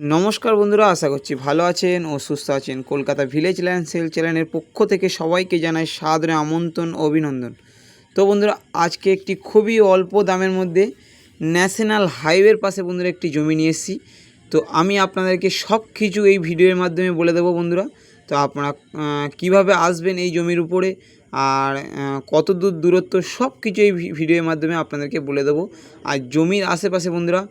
নমস্কার বন্ধুরা, আশা করছি ভালো আছেন ও সুস্থ আছেন। কলকাতা ভিলেজ ল্যান্ড সেল চ্যানেলের পক্ষ থেকে সবাইকে জানাই সাদরে আমন্ত্রণ, অভিনন্দন। তো বন্ধুরা, আজকে একটি খুবই অল্প দামের মধ্যে ন্যাশনাল হাইওয়ের পাশে বন্ধুরা একটি জমি নিয়ে এসেছি। তো আমি আপনাদেরকে সব কিছু এই ভিডিওর মাধ্যমে বলে দেবো বন্ধুরা। তো আপনারা কীভাবে আসবেন এই জমির উপরে আর কত দূর দূরত্ব সব কিছু এই ভিডিওর মাধ্যমে আপনাদেরকে বলে দেবো। আর জমির আশেপাশে বন্ধুরা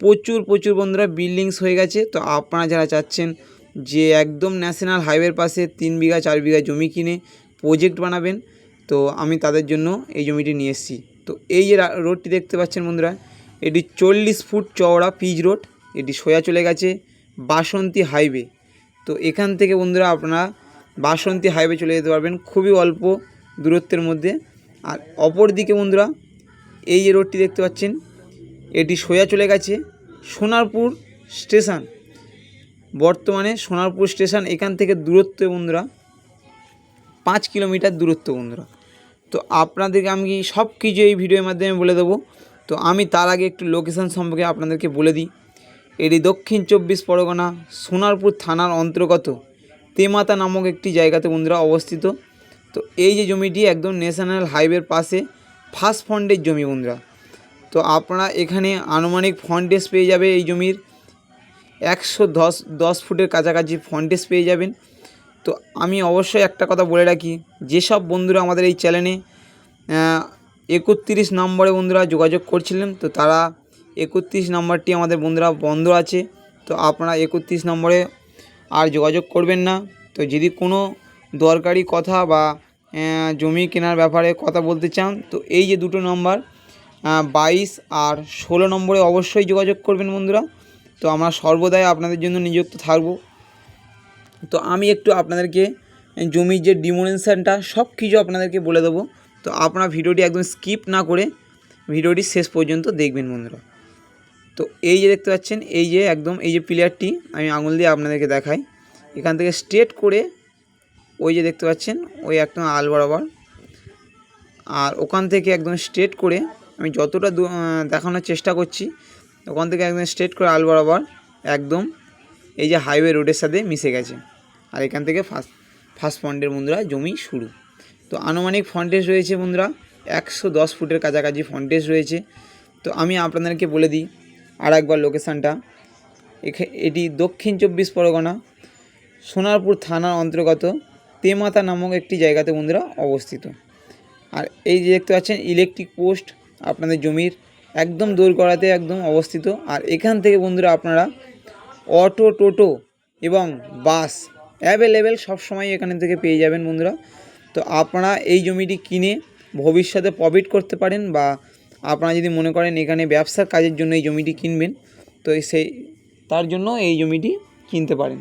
প্রচুর প্রচুর বন্ধুরা বিল্ডিংস হয়ে গেছে। তো আপনারা যারা চাচ্ছেন যে একদম ন্যাশনাল হাইওয়ের পাশে তিন বিঘা, চার বিঘা জমি কিনে প্রজেক্ট বানাবেন, তো আমি তাদের জন্য এই জমিটি নিয়ে এসেছি। তো এই যে রোডটি দেখতে পাচ্ছেন বন্ধুরা, এটি চল্লিশ ফুট চওড়া পিচ রোড, এটি সোজা চলে গেছে বাসন্তী হাইওয়ে। তো এখান থেকে বন্ধুরা আপনারা বাসন্তী হাইওয়ে চলে যেতে পারবেন খুবই অল্প দূরত্বের মধ্যে। আর অপর দিকে বন্ধুরা এই যে রোডটি দেখতে পাচ্ছেন এটি সোজা চলে গেছে সোনারপুর স্টেশন। বর্তমানে সোনারপুর স্টেশন এখান থেকে দূরত্ব বন্ধুরা, পাঁচ কিলোমিটার দূরত্ব বন্ধুরা। তো আপনাদেরকে আমি সব কিছু এই ভিডিওর মাধ্যমে বলে দেবো। তো আমি তার আগে একটু লোকেশান সম্পর্কে আপনাদেরকে বলে দিই। এটি দক্ষিণ চব্বিশ পরগনা সোনারপুর থানার অন্তর্গত তেমাতা নামক একটি জায়গাতে বন্ধুরা অবস্থিত। তো এই যে জমিটি একদম ন্যাশনাল হাইওয়ের পাশে ফার্স্ট ফন্ডের জমি বন্ধুরা। তো আপনারা এখানে আনুমানিক ফন্টেজ পেয়ে যাবে এই জমির। একশো দশ দশ ফুটের কাছাকাছি ফন্টেজ পেয়ে যাবেন। তো আমি অবশ্যই একটা কথা বলে রাখি, যেসব বন্ধুরা আমাদের এই চ্যানেলে একত্রিশ নম্বরে বন্ধুরা যোগাযোগ করছিলেন, তো তারা একত্রিশ নম্বরটি আমাদের বন্ধুরা বন্ধ আছে। তো আপনারা একত্রিশ নম্বরে আর যোগাযোগ করবেন না। তো যদি কোনো দরকারি কথা বা জমি কেনার ব্যাপারে কথা বলতে চান, তো এই যে দুটো নম্বর বাইশ আর ষোলো নম্বরে অবশ্যই যোগাযোগ করবেন বন্ধুরা। তো আমরা সর্বদাই আপনাদের জন্য নিযুক্ত থাকব। তো আমি একটু আপনাদেরকে জমির যে ডিমোনেশনটা, সব কিছু আপনাদেরকে বলে দেবো। তো আপনারা ভিডিওটি একদম স্কিপ না করে ভিডিওটি শেষ পর্যন্ত দেখবেন বন্ধুরা। তো এই যে দেখতে পাচ্ছেন, এই যে একদম এই যে প্লেয়ারটি আমি আঙুল দিয়ে আপনাদেরকে দেখাই। এখান থেকে স্ট্রেট করে ওই যে দেখতে পাচ্ছেন, ওই একদম আল বরাবর আর ওখান থেকে একদম স্ট্রেট করে আমি যতটা দেখানোর চেষ্টা করছি, ওখান থেকে একদম স্ট্রেট করে আল বরাবর, একদম এই যে হাইওয়ে রোডের সাথে মিশে গেছে। আর এখান থেকে ফার্স্ট ফার্স্ট ফন্ডের বন্ধুরা জমি শুরু। তো আনুমানিক ফন্টেজ রয়েছে বন্ধুরা একশো দশ ফুটের কাছাকাছি ফন্টেজ রয়েছে। তো আমি আপনাদেরকে বলে দিই আর একবার লোকেশানটা এটি দক্ষিণ চব্বিশ পরগনা, সোনারপুর থানার অন্তর্গত তেমাতা নামক একটি জায়গাতে বন্ধুরা অবস্থিত। আর এই যে দেখতে পাচ্ছেন ইলেকট্রিক পোস্ট আপনাদের জমির একদম দূর করাতে একদম অবস্থিত। আর এখান থেকে বন্ধুরা আপনারা অটো, টোটো এবং বাস অ্যাভেলেবেল সবসময় এখান থেকে পেয়ে যাবেন বন্ধুরা। তো আপনারা এই জমিটি কিনে ভবিষ্যতে প্রফিট করতে পারেন বা আপনারা যদি মনে করেন এখানে ব্যবসার কাজের জন্য এই জমিটি কিনবেন, তো সেই, তার জন্য এই জমিটি কিনতে পারেন।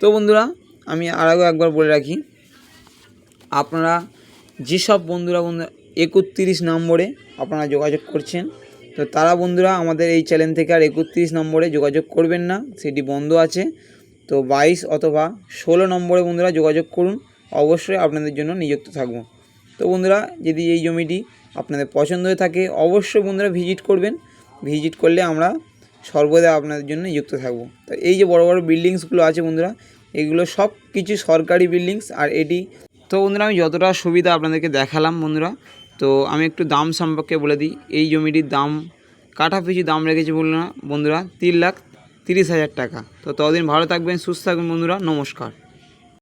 তো বন্ধুরা, আমি আরও একবার বলে রাখি, আপনারা যেসব বন্ধুরা বন্ধু একত্রিশ নম্বরে আপনারা যোগাযোগ করছেন। তো তারা বন্ধুরা, আমাদের এই চ্যানেল থেকে আর একত্রিশ নম্বরে যোগাযোগ করবেন না, সেটি বন্ধ আছে। তো বাইশ অথবা ষোলো নম্বরে বন্ধুরা যোগাযোগ করুন, অবশ্যই আপনাদের জন্য নিযুক্ত থাকব। তো বন্ধুরা, যদি এই জমিটি আপনাদের পছন্দ হয়ে থাকে, অবশ্যই বন্ধুরা ভিজিট করবেন। ভিজিট করলে আমরা সর্বদা আপনাদের জন্য নিযুক্ত থাকব। তো এই যে বড় বড় বিল্ডিংসগুলো আছে বন্ধুরা, এগুলো সব কিছু সরকারি বিল্ডিংস আর এটি তো বন্ধুরা, আমি যতটা সুবিধা আপনাদেরকে দেখালাম বন্ধুরা তো আমি একটু দাম সম্পর্কে বলে দিই। এই জমিটির দাম, কাঠা পিছু দাম রেখেছি বলুন বন্ধুরা, তিন লাখ তিরিশ হাজার টাকা। তো ততদিন ভালো থাকবেন, সুস্থ থাকবেন, বন্ধুরা, নমস্কার।